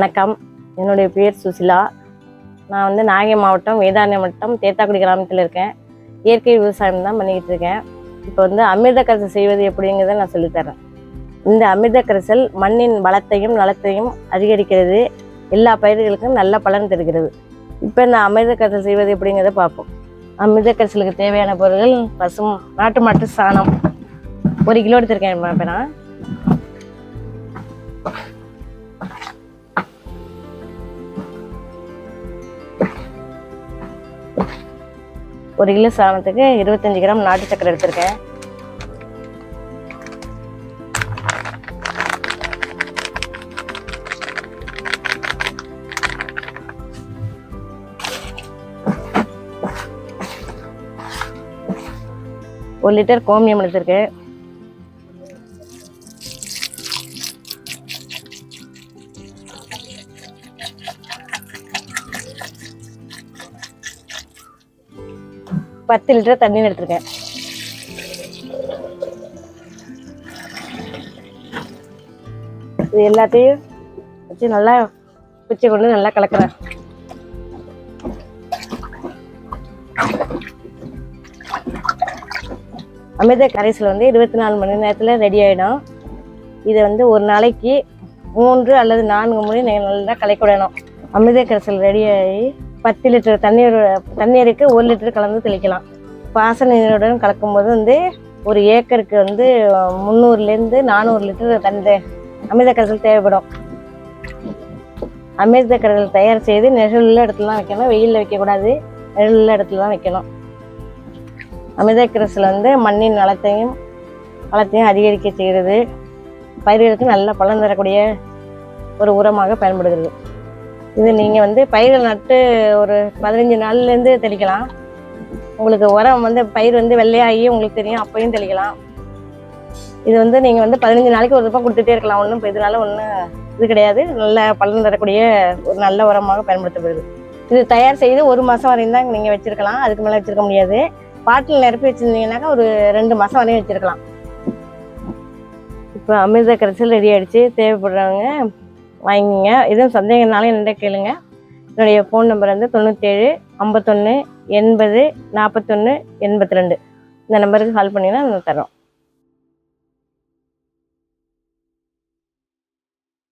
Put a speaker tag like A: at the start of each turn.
A: வணக்கம். என்னுடைய பேர் சுசிலா. நான் வந்து நாகை மாவட்டம் வேதாரண்யம் வட்டம் தேத்தாக்குடி கிராமத்தில் இருக்கேன். இயற்கை விவசாயம் தான் பண்ணிக்கிட்டு இருக்கேன். இப்போ வந்து அமிர்த கரைசல் செய்வது எப்படிங்கிறத நான் சொல்லித்தரேன் இந்த அமிர்த கரைசல் மண்ணின் வளத்தையும் நலத்தையும் அதிகரிக்கிறது. எல்லா பயிர்களுக்கும் நல்ல பலன் தருகிறது. இப்போ இந்த அமிர்த கரைசல் செய்வது எப்படிங்கிறத பார்ப்போம். அமிர்த கரைசலுக்கு தேவையான பொருட்கள் பசும் நாட்டு மாட்டு சாணம். ஒரு கிலோ எடுத்திருக்கேன் இப்போ நான் ஒரு கிலோ சாணத்துக்கு இருபத்தஞ்சி கிராம் நாட்டு சக்கரை எடுத்திருக்கேன். ஒரு லிட்டர் கோமியம் எடுத்திருக்கேன். பத்து லிட்டர் தண்ணி எடுத்திருக்கேன். இது எல்லாத்தையும் வச்சு நல்லா குச்சி கொண்டு நல்லா கலக்கிறேன். அமிர்த கரைசல் வந்து இருபத்தி நாலு மணி நேரத்தில் ரெடி ஆகிடும் இதை வந்து ஒரு நாளைக்கு மூன்று அல்லது நான்கு முறை நீங்கள் நல்லா கலைக்கூடணும் அமிர்த கரைசல் ரெடி ஆகி பத்து லிட்டர் தண்ணீர் தண்ணீருக்கு ஒரு லிட்டர் கலந்து தெளிக்கலாம். பாசன கலக்கும்போது வந்து ஒரு ஏக்கருக்கு வந்து முந்நூறுலேருந்து நானூறு லிட்டர் தண்ணி அமிர்த கரைசல் தேவைப்படும். அமிர்த கரைசல் தயார் செய்து நிழலுள்ள இடத்துல தான் வைக்கணும். வெயிலில் வைக்கக்கூடாது. நிழலுள்ள இடத்துல தான் வைக்கணும். அமிர்த கரைசல் வந்து மண்ணின் நலத்தையும் வளத்தையும் அதிகரிக்க செய்கிறது. பயிர்களுக்கு நல்ல பலன் தரக்கூடிய ஒரு உரமாக பயன்படுகிறது. இது நீங்கள் வந்து பயிர்கள் நட்டு ஒரு பதினஞ்சு நாள்லேருந்து தெளிக்கலாம். உங்களுக்கு உரம் வந்து பயிர் வந்து வெள்ளையாகி உங்களுக்கு தெரியும் அப்பையும் தெளிக்கலாம். இது வந்து நீங்கள் வந்து பதினஞ்சு நாளைக்கு ஒரு ரூபாய் கொடுத்துட்டே இருக்கலாம். ஒன்றும் இதனால ஒன்றும் இது கிடையாது. நல்ல பலன் தரக்கூடிய ஒரு நல்ல உரமாக பயன்படுத்தப்படுது. இது தயார் செய்து ஒரு மாதம் வரையும் தான் நீங்கள் வச்சுருக்கலாம். அதுக்கு மேலே வச்சுருக்க முடியாது. பாட்டில் நிரப்பி வச்சுருந்தீங்கன்னாக்கா ஒரு ரெண்டு மாதம் வரையும் வச்சுருக்கலாம். இப்போ அமிர்த கரைசல் ரெடி ஆகிடுச்சு தேவைப்படுறவங்க வாங்கிங்க. எதுவும் சந்தேகம்னாலும் என்கிட்ட கேளுங்க. என்னுடைய ஃபோன் நம்பர் வந்து தொண்ணூற்றேழு ஐம்பத்தொன்று எண்பது நாற்பத்தொன்று எண்பத்தி ரெண்டு இந்த நம்பருக்கு கால் பண்ணிங்கன்னா நான் தரோம்